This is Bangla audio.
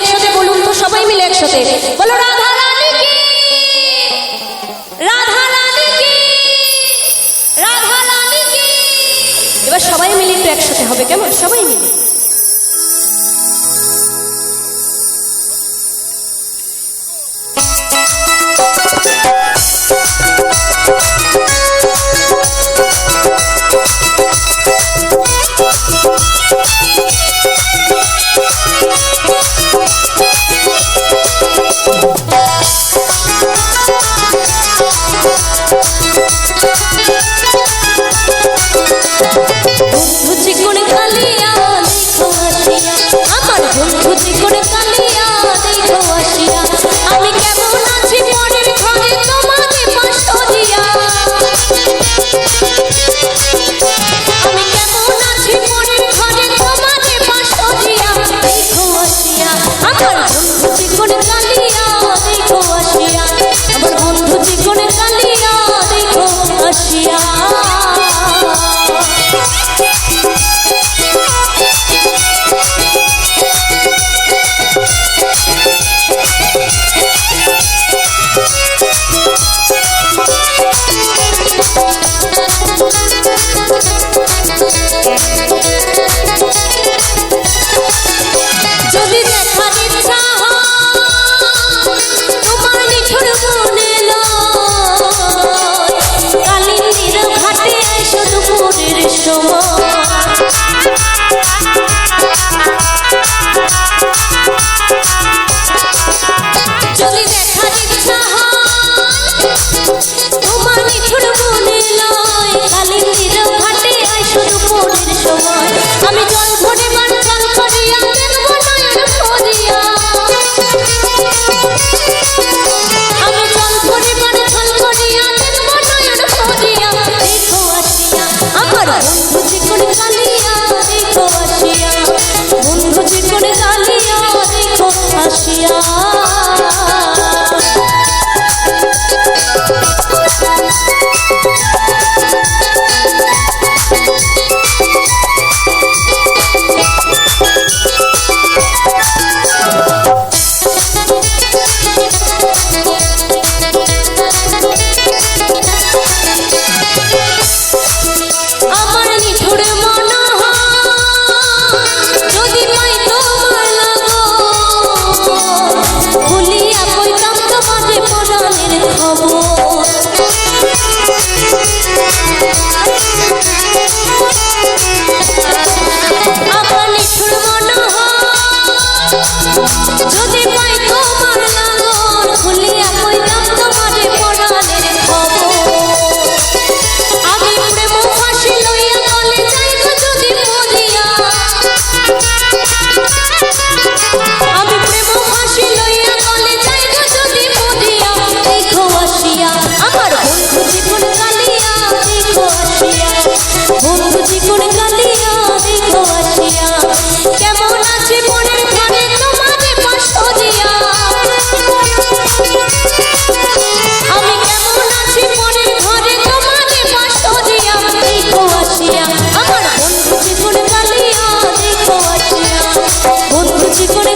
একসাথে বলুন তো, সবাই মিলে একসাথে। বলো, রাধা রানী কি? রাধা রানী কি? রাধা রানী কি? এবার সবাই মিলে একটু একসাথে হবে, কেমন? সবাই মিলে। বন্ধু চিকন কালিয়া দেখো আসিয়া আমার বন্ধু চিকন কালিয়া chico